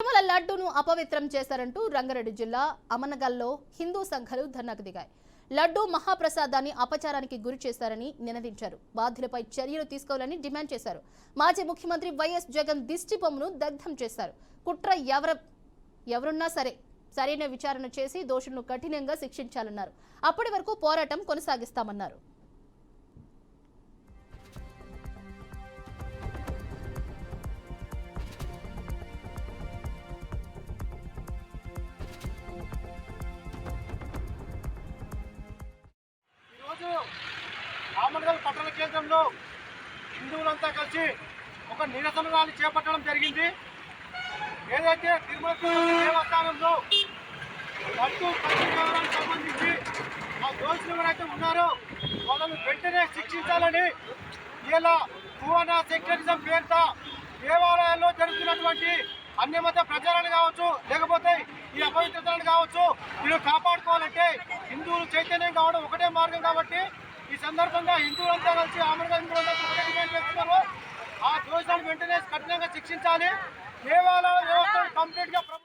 తిరుమల లడ్డూను అపవిత్రం చేశారంటూ రంగారెడ్డి జిల్లా అమనగల్లో హిందూ సంఘాలు ధర్నాకు దిగాయి. లడ్డూ మహాప్రసాదాన్ని అపచారానికి గురి చేశారని నినదించారు. బాధ్యులపై చర్యలు తీసుకోవాలని డిమాండ్ చేశారు. మాజీ ముఖ్యమంత్రి వైఎస్ జగన్ దిష్టి బొమ్మను దగ్ధం చేశారు. కుట్ర ఎవర ఎవరున్నా సరే సరైన విచారణ చేసి దోషులను కఠినంగా శిక్షించాలన్నారు. అప్పటి వరకు పోరాటం కొనసాగిస్తామన్నారు. రామనగర్ పట్టణ కేంద్రంలో హిందువులంతా కలిసి ఒక నిరసన ర్యాలీ చేపట్టడం జరిగింది. ఏదైతే తిరుమల దేవస్థానంలో లడ్డు పత్రికాలకు సంబంధించి ఆ దోషులు ఎవరైతే ఉన్నారో వాళ్ళని వెంటనే శిక్షించాలని ఇలా భువన సెక్యులరిజం పేరుత దేవాలయాల్లో జరుగుతున్నటువంటి అన్యమత ప్రచారాలు కావచ్చు లేకపోతే ఈ అపవిత్రతలు కావచ్చు వీళ్ళు కాపాడుకోవాలంటే హిందువులు చైతన్యం కావడం ఒకటే మార్గం కాబట్టి ఈ సందర్భంగా హిందువులంతా కలిసి ఆమెగా హిందువులంతా డిమాండ్ చేస్తున్నారు ఆ దోషాన్ని వెంటనే కఠినంగా శిక్షించాలి. దేవాలయ వ్యవస్థను కంప్లీట్గా